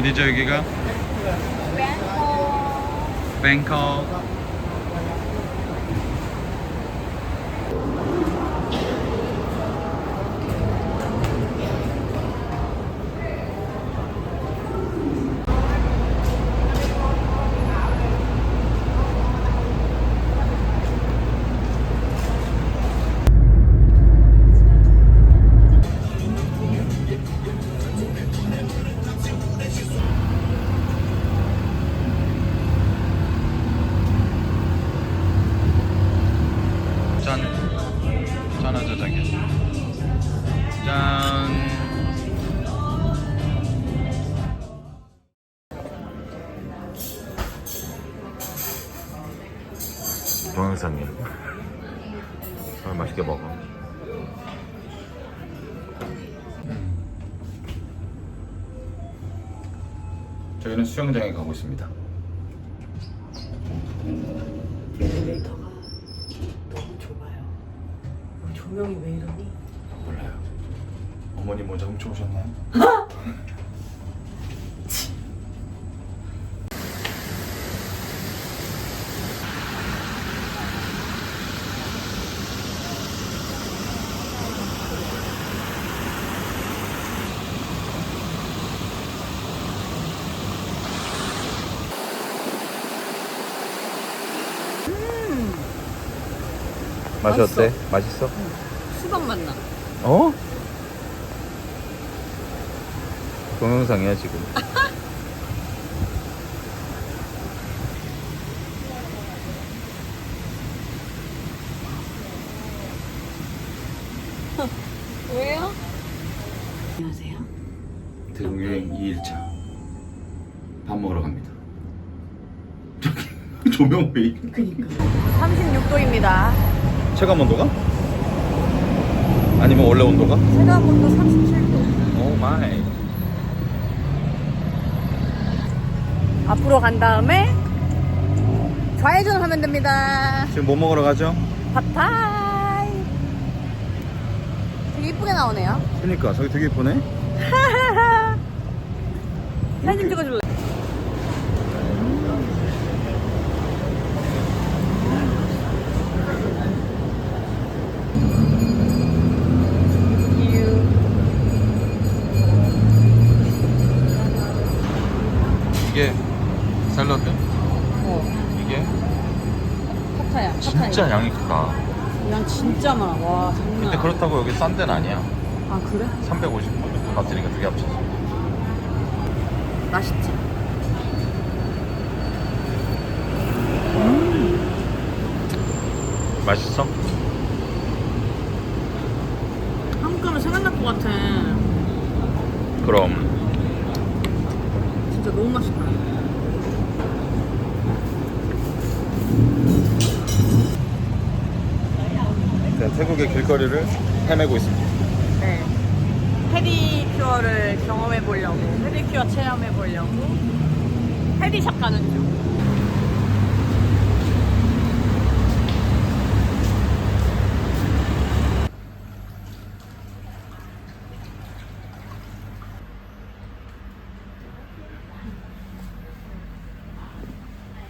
어디죠 여기가? 뱅커. 짠. 동영상이야. 아, 맛있게 먹어. 저희는 수영장에 가고 있습니다. 엘리베이터가 너무 좁아요. 조명이 왜 이러니? 몰라요. 어머니 먼저 훔쳐오셨나요? 맛이 맛있어. 어때? 맛있어? 수박 맛나. 어? 동영상이야 지금. 왜요? 안녕하세요. 등유행 2일차 밥 먹으러 갑니다. 저기 조명 왜? 이래? 그니까. 36도입니다. 체감 온도가? 아니면 원래 온도가? 체감 온도 37도. 오 마이. 앞으로 간 다음에 좌회전을 하면 됩니다. 지금 뭐 먹으러 가죠? 팟타이. 되게 이쁘게 나오네요. 그니까 저기 되게 예쁘네. 사진 좀 찍어줄래? 진짜 양이 크다. 양 진짜 많아. 와, 장난. 근데 그렇다고 여기 싼 데는 아니야. 아, 그래? 350원 받으니까 두 개 합쳐서. 맛있지? 맛있어? 한국 가면 생각날 것 같아. 그럼 진짜 너무 맛있다. 태국의 길거리를 헤매고 있습니다. 네. 페디큐어를 경험해 보려고, 페디큐어 체험해 보려고, 페디샵 가는 중.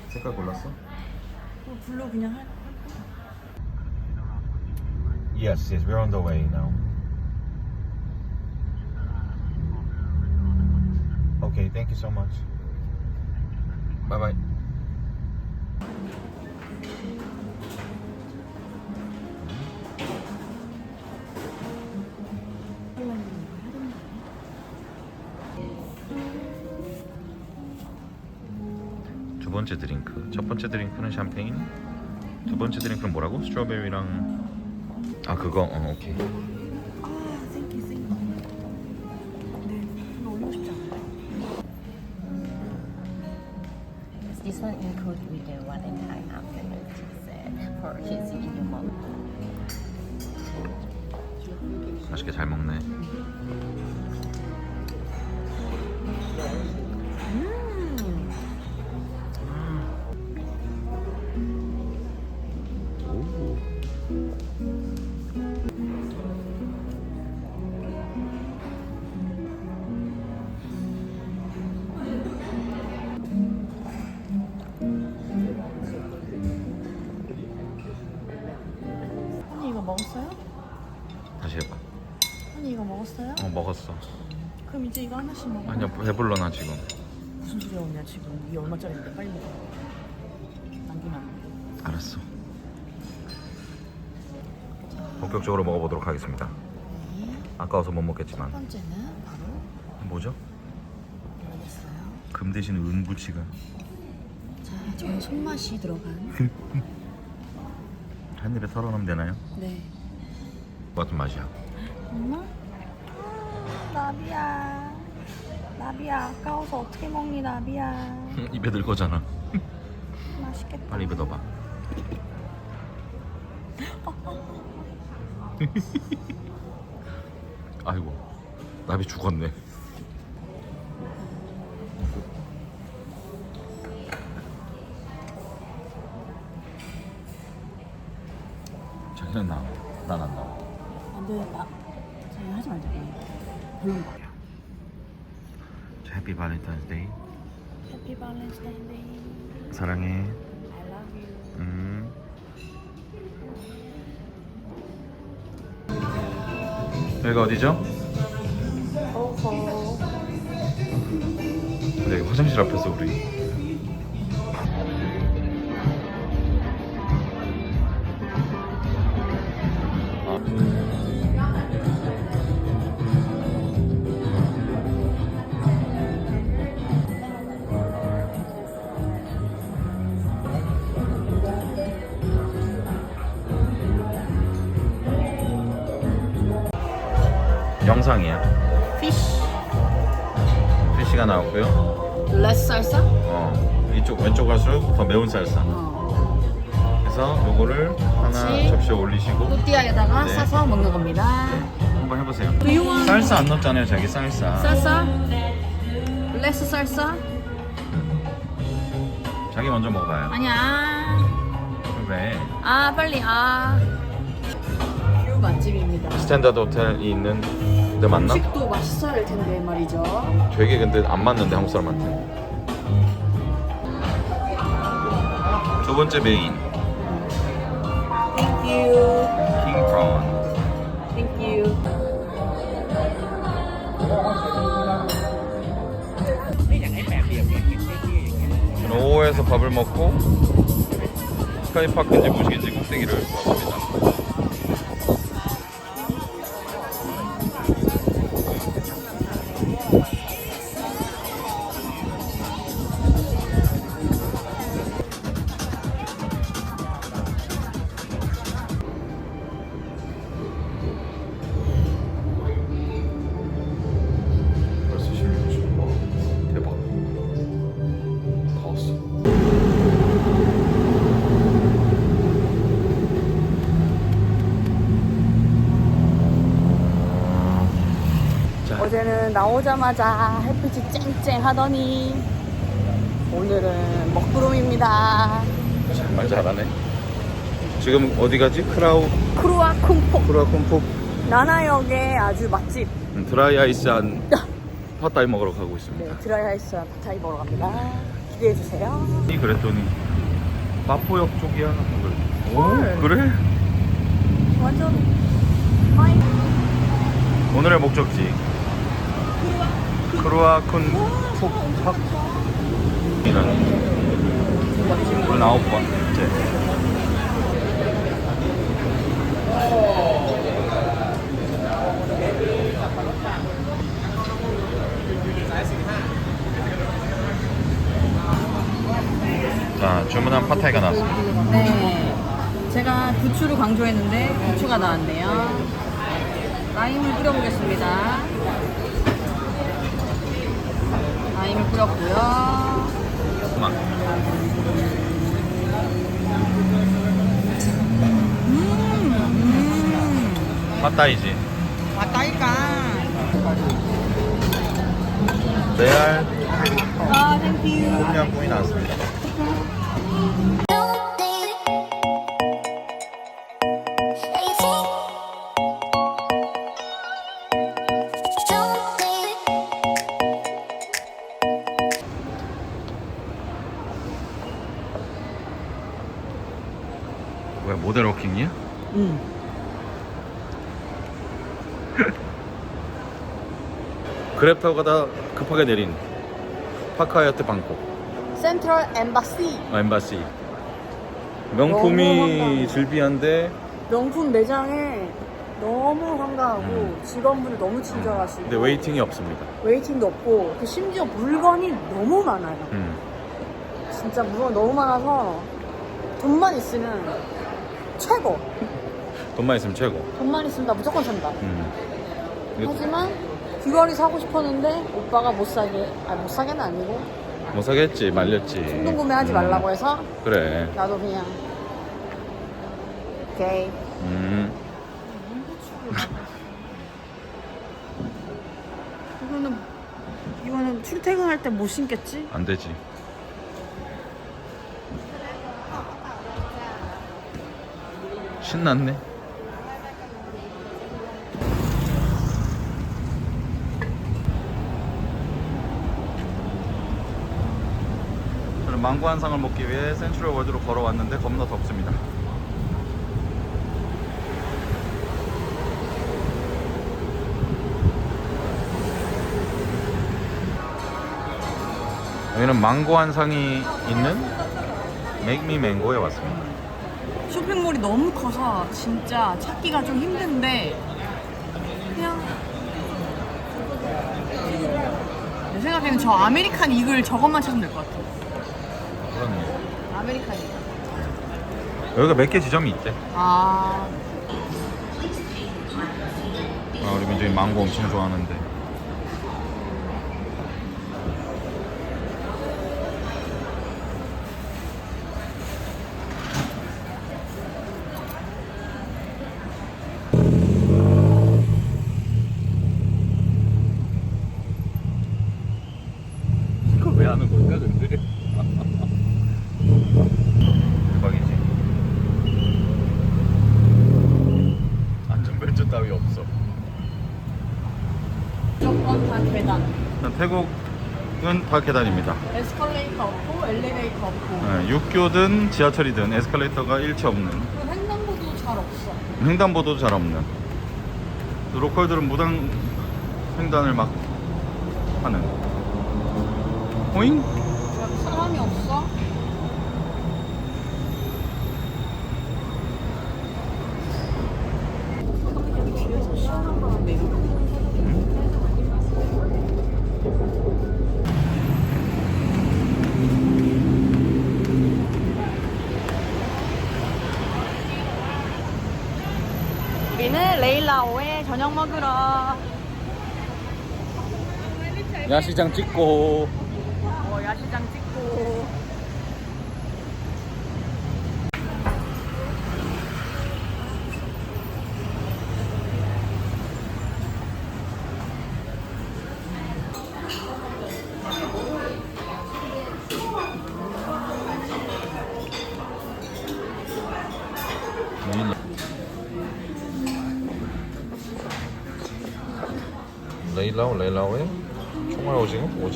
색깔 골랐어? 어, 블루 그냥 할 Yes, yes, we're on the way now. Okay, thank you so much. Bye bye. 두 번째 드링크. 첫 번째 드링크는 샴페인. 두 번째 드링크는 뭐라고? 스트로베리랑 아 그거 어 오케이. 아, 생기, 생기. 근데 별로 올리고 싶지 않아요. This one include with the one and time afternoon tea set for his minimum. 맛있게 잘 먹네. 먹었어. 그럼 이제 이거 하나씩 먹어. 아니야 배불러 나 지금. 무슨 소리야 언니야 지금 이게 얼마짜리인데 빨리 먹어. 남기면 안 돼. 알았어. 본격적으로 먹어보도록 하겠습니다. 네. 아까워서 못 첫 먹겠지만 번째는 바로 뭐죠? 모르겠어요. 금 대신 은 부치가 자, 저는 손맛이 들어간. 한 입에 털어넣으면 되나요? 네. 같은 맛이야. 엄마? 아, 나비야. 나비야 아까워서 어떻게 먹니 나비야. 입에 들 거잖아. 맛있겠다. 빨리 입에 넣어봐. 아이고 나비 죽었네. 별로 봐. 해피 발렌타인스 데이. 해피 발렌타인 데이. 사랑해. I love you. 음. 여기가 어디죠? 오호. 근데 여기 화장실 앞에서 우리 피시가 나왔고요. 레스 살사? 어 이쪽 왼쪽 갈수록 더 매운 쌀사. 어. 그래서 요거를 하나 접시에 올리시고 또띠아에다가 네. 싸서 먹는 겁니다. 한번 해보세요. Do you want 쌀사 안 넣었잖아요, 자기 쌀사. 살사? 레스 살사? 자기 먼저 먹어봐요. 아니야. 왜? 아 빨리 아. 뷰 맛집입니다. 스탠다드 호텔이 있는 데 맞나? 음식도 맛있어야 할 텐데 말이죠. 되게 근데 안 맞는데 한국 사람한테. 두 번째 메인 Thank you. 킹 프론. Thank you. 오후에서 밥을 먹고 스카이파크인지 무식인지 꼭대기를 먹습니다. 오자마자 햇빛이 쨍쨍 하더니 오늘은 먹구름입니다. 정말 잘하네. 지금 어디 가지? 크라우 크루아 쿵포 크라우 콤포 나나역의 아주 맛집. 음, 드라이 아이스한 팟타이 먹으러 가고 네, 있습니다. 드라이 아이스 파타이 먹으러 갑니다. 기대해 주세요. 이 그랬더니 마포역 쪽이야. 오 헐. 그래? 완전 마이 오늘의 목적지 크루아 쿤 푸팍이는 오늘 아홉 번째. 자 주문한 팟타이가 나왔습니다. 네. 제가 부추를 강조했는데 부추가 나왔네요. 라임을 뿌려보겠습니다. 라임을 뿌렸고요. 그만. 음, 팟타이지. 맞다니까. 레알 아, 땡큐. 똠양꿍이 나왔습니다. 워킹이야? 응. 그랩 타고 가다 급하게 내린 파카야트 방콕 센트럴 엠바시 어, 엠바시 명품이. 즐비한데 명품 매장에 너무 한가하고 직원분들 너무 친절하시고 근데 웨이팅이 없습니다 웨이팅도 없고 그 심지어 물건이 너무 많아요. 음. 진짜 물건 너무 많아서 돈만 있으면 최고. 돈만 있으면 최고 돈만 있으면 나 무조건 산다. 음. 하지만 귀걸이 사고 싶었는데 오빠가 못 사게, 아못 사게는 아니고 못 사겠지 말렸지 충동 구매하지 음. 말라고 해서 그래 나도 그냥 오케이. 음. 이거는 이거는 출퇴근할 때 못 신겠지? 안 되지 신났네 저는 망고 한 상을 먹기 위해 센트럴 월드로 걸어왔는데 겁나 덥습니다 여기는 망고 한 상이 있는 맥미 맹고에 왔습니다. 쇼핑몰이 너무 커서 진짜 찾기가 좀 힘든데 그냥 내 생각에는 저 아메리칸 이글 저것만 찾으면 될 것 같아. 그렇네. 아메리칸 이글. 여기가 몇 개 지점이 있대. 아 아, 우리 민정이 망고 엄청 좋아하는데. 이걸 왜 하는 걸까, 근데? 대박이지. 안전벨트 따위 없어. 무조건 다 계단. 태국은 다 계단입니다. 에스컬레이터 없고 엘리베이터 없고 네, 육교든 지하철이든 에스컬레이터가 일체 없는 횡단보도 잘 없어. 횡단보도도 잘 없는 로컬들은 무단 횡단을 막 하는 호잉? 사람이 없어? 뒤에서 시원한 바람 내리고 우리는 레일라오에 저녁 먹으러 야시장 찍고. 어, 야시장 찍고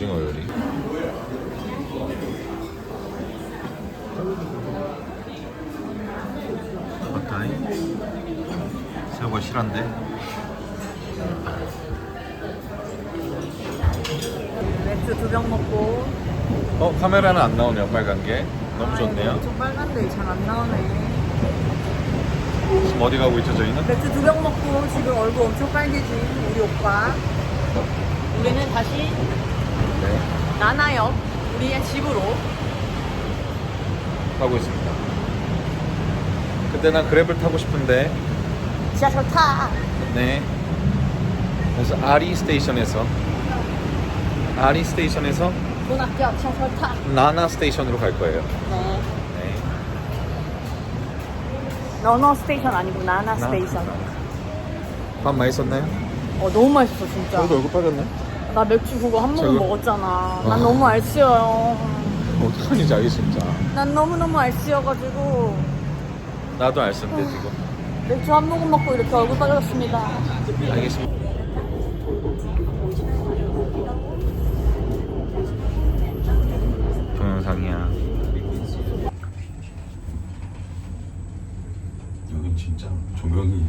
오징어 오징어 요리. 팟타이? 새우가 실한데? 맥주 두 병 먹고. 어 카메라는 안 나오네요 빨간 게. 너무 좋네요. 좀 빨간데 잘 안 나오네. 지금 어디 가고 있죠 저희는? 맥주 두 병 먹고 지금 얼굴 엄청 빨개진 우리 오빠. 우리는 다시 네 나나역 우리의 집으로 가고 있습니다 근데 난 그랩을 타고 싶은데 지하철 타 네. 그래서 아리 스테이션에서 아리 스테이션에서 돈 아껴 지하철 타 나나 스테이션으로 갈 거예요. 네. 네. 러너 스테이션 아니고 나나 스테이션 밥 맛있었나요? 어 너무 맛있어 진짜 저도 얼굴 빠졌네. 나 맥주 그거 한 모금 저거- 먹었잖아 난 아. 너무 알쓰여요 어떡하니 자기 진짜. 난 너무너무 알쓰여가지고 나도 알쓴데 지금. 맥주 한 모금 먹고 이렇게 얼굴 빨개졌습니다 알겠습니다. 동영상이야. 여긴 진짜 조명이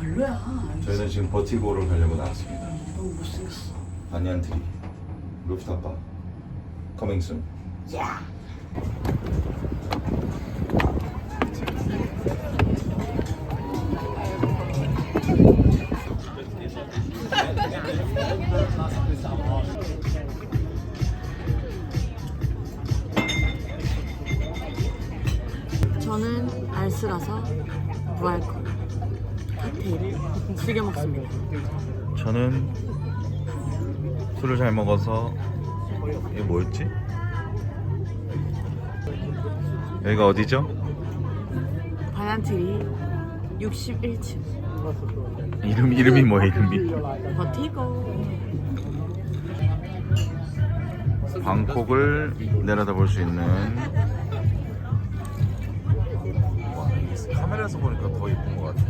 별로야 저희는 지금 버티고를 가려고 나왔습니다. 너무 못생겼어 반얀 트리 루프탑 바 커밍 순 저는 알쓰라서 무알콜 칵테일을 즐겨 먹습니다. 저는 술을 잘 먹어서 이게 뭐였지? 여기가 어디죠? 바얀트리 61층 이름 이름이 뭐야 이름이? 버티고 방콕을 내려다볼 수 있는 와, 카메라에서 보니까 더 예쁜 것 같아.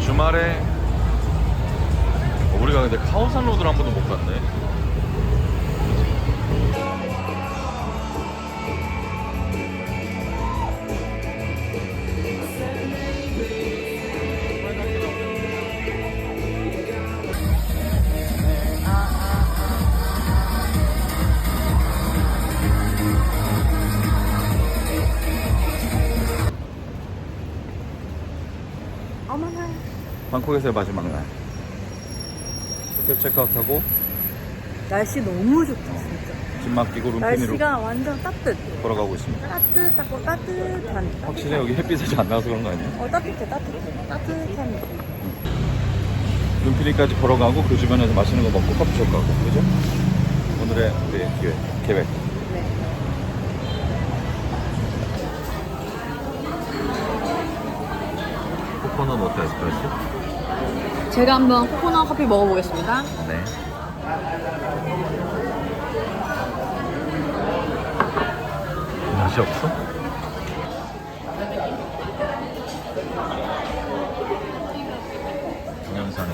주말에 어, 우리가 근데 카오산 로드를 한 번도 못 갔네. 방콕에서의 마지막 날. 호텔 체크아웃하고 날씨 너무 좋다 진짜 짐 맡기고 룸피니로 날씨가 완전 따뜻 걸어가고 있습니다. 따뜻하고 따뜻한 확실히 여기 햇빛이 잘 안 나와서 그런 거 아니에요? 어 따뜻해 따뜻해 따뜻한 느낌 눈피리까지 걸어가고 그 주변에서 맛있는 거 먹고 커피숍 가고 그죠? 오늘의 우리 기획, 계획 네. 코코넛 워터 에스프레소? 제가 한번 코코넛 커피 먹어보겠습니다 네 맛이 없어? 동영상에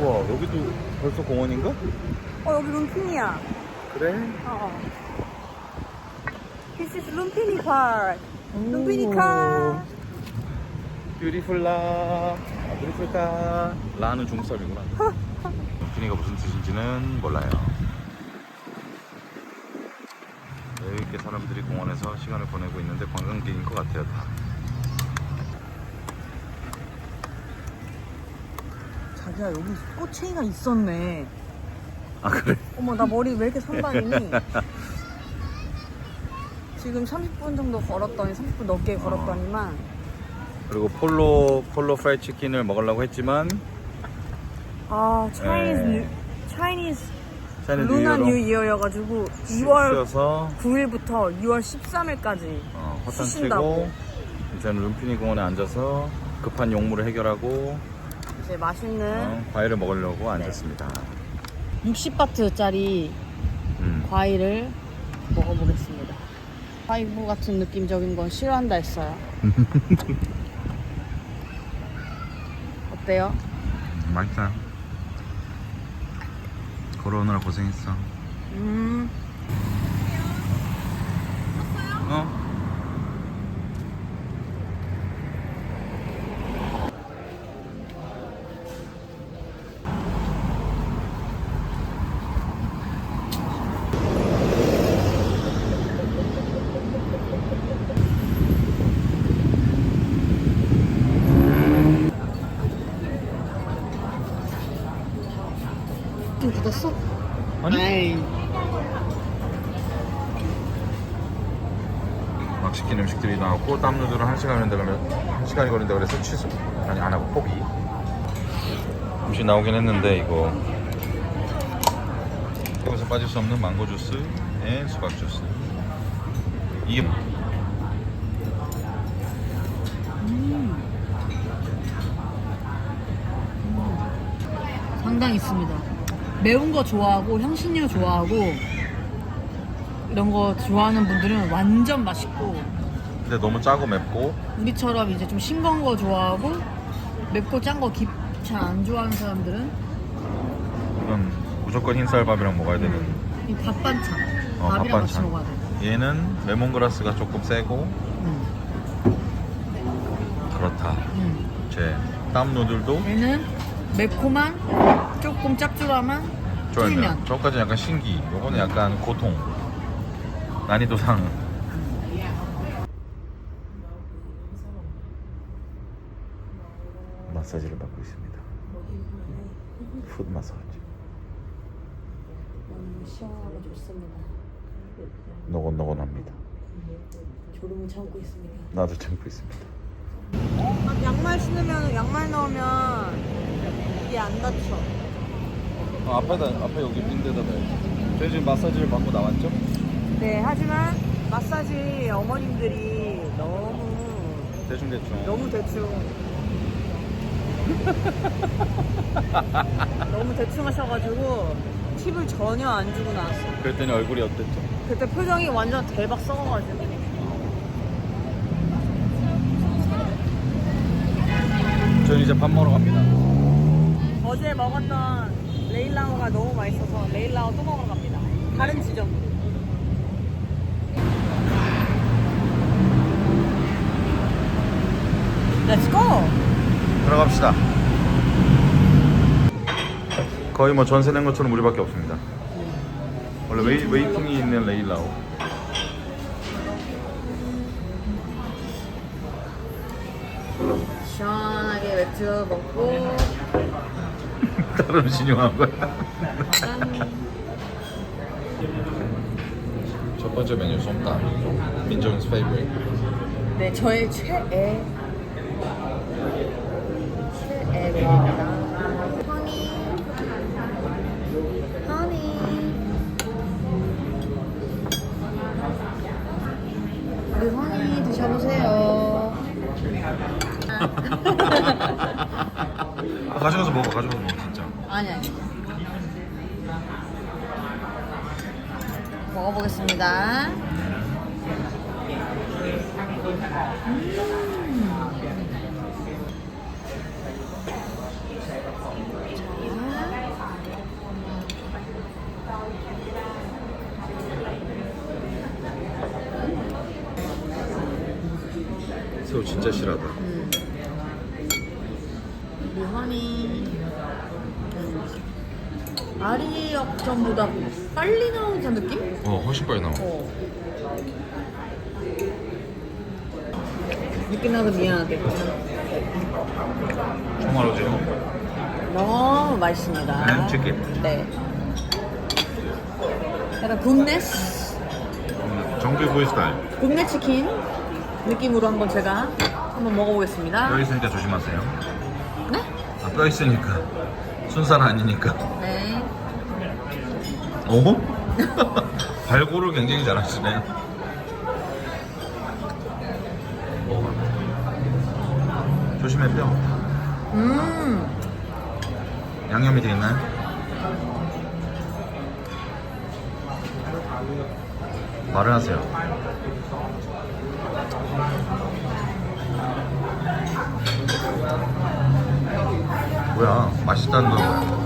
우와 여기도 벌써 공원인가? 어 여기 룸피니야 그래? 어. This is 룸피니 파크 룸피니 카. 뷰티풀라. 아, 뷰티풀카. 라는 중설이구나. 뷰티가 무슨 뜻인지는 몰라요. 이렇게 사람들이 공원에서 시간을 보내고 있는데 관광객인 것 같아요 다. 자기야 여기 꽃챙이가 있었네. 아 그래? 어머 나 머리 왜 이렇게 선반이니? 지금 30분 정도 걸었더니 30분 넘게 걸었더니만 그리고 폴로 폴로 프라이 치킨을 먹으려고 했지만 아 차이니즈 네. 차이니즈 차이는 루나 뉴이어로 뉴 이어여가지고 2월 쉬어서 9일부터 6월 13일까지 어, 허탕 쉬신다고. 치고 이제는 룸피니 공원에 앉아서 급한 용무를 해결하고 이제 맛있는 어, 과일을 먹으려고 앉았습니다 60바트짜리 음. 과일을 먹어보겠습니다. 파이브 같은 느낌적인 건 싫어한다 했어요. 어때요? 맛있다 걸어오느라 고생했어 음, 어? 1시간 걸린다 그러면 시간이 걸린다 그래서 취소. 아니 안 하고 포기. 잠시 나오긴 했는데 이거. 이것에 빠질 수 없는 망고 주스 에 수박 주스. 이게 뭐? 음. 상당히 있습니다. 매운 거 좋아하고 향신료 좋아하고 이런 거 좋아하는 분들은 완전 맛있고 근데 너무 짜고 맵고 우리처럼 이제 좀 싱거운 거 좋아하고 맵고 짠 거 잘 안 좋아하는 사람들은 이건 무조건 흰쌀밥이랑 먹어야 되는 이 밥 반찬 어, 밥 밥이랑 같이 반찬. 먹어야 돼. 얘는 레몬그라스가 조금 세고 음. 그렇다. 음. 제 땀 누들도 얘는 매콤한 조금 짭조름한 쫄면. 쫄면. 저까지 약간 신기. 요거는 약간 고통. 난이도 상. 마사지를 받고 있습니다. 풋 마사지. 너무 시원하고 좋습니다. 노곤노곤합니다. 졸음을 참고 있습니다. 나도 참고 있습니다. 양말 신으면 양말 넣으면 이게 안 다쳐. 아, 앞에다 앞에 여기 빈대다 놔야지. 저희 지금 마사지를 받고 나왔죠? 네, 하지만 마사지 어머님들이 너무 대충 대충. 너무 대충 너무 대충 하셔가지고 팁을 전혀 안 주고 나왔어요. 그랬더니 얼굴이 어땠죠? 그때 표정이 완전 대박 썩어가지고. 저는 이제 밥 먹으러 갑니다. 어제 먹었던 레일라오가 너무 맛있어서 레일라오 또 먹으러 갑니다. 다른 지점. 렛츠고! 들어갑시다. 거의 뭐 전세 낸 것처럼 우리밖에 없습니다. 원래 웨이, 웨이팅이 있는 레일라오. 시원하게 맥주 먹고 다른 신용한 거야. 첫 번째 메뉴 솜땀. 민정's favorite. 네, 저의 최애 최애 Thank you. 새우 진짜 실하다. 우리 허니 아리 역전보다 빨리 나오는 듯한 느낌? 어, 훨씬 빨리 나와. 어. 늦게 나서 미안하대. 총알로 지금. 너무 맛있습니다. 네, 치킨. 네. 약간 굽네스, 정규 구이 스타일. 굽네 치킨 느낌으로 한번 제가 한번 먹어보겠습니다. 뼈 있으니까 조심하세요. 네? 아, 뼈 있으니까. 순살 아니니까. 네. 어? 발골을 굉장히 잘하시네요. 조심해 뼈. 음. 양념이 돼 있나요? 말을 하세요. 뭐야? 맛있다는 건 뭐야?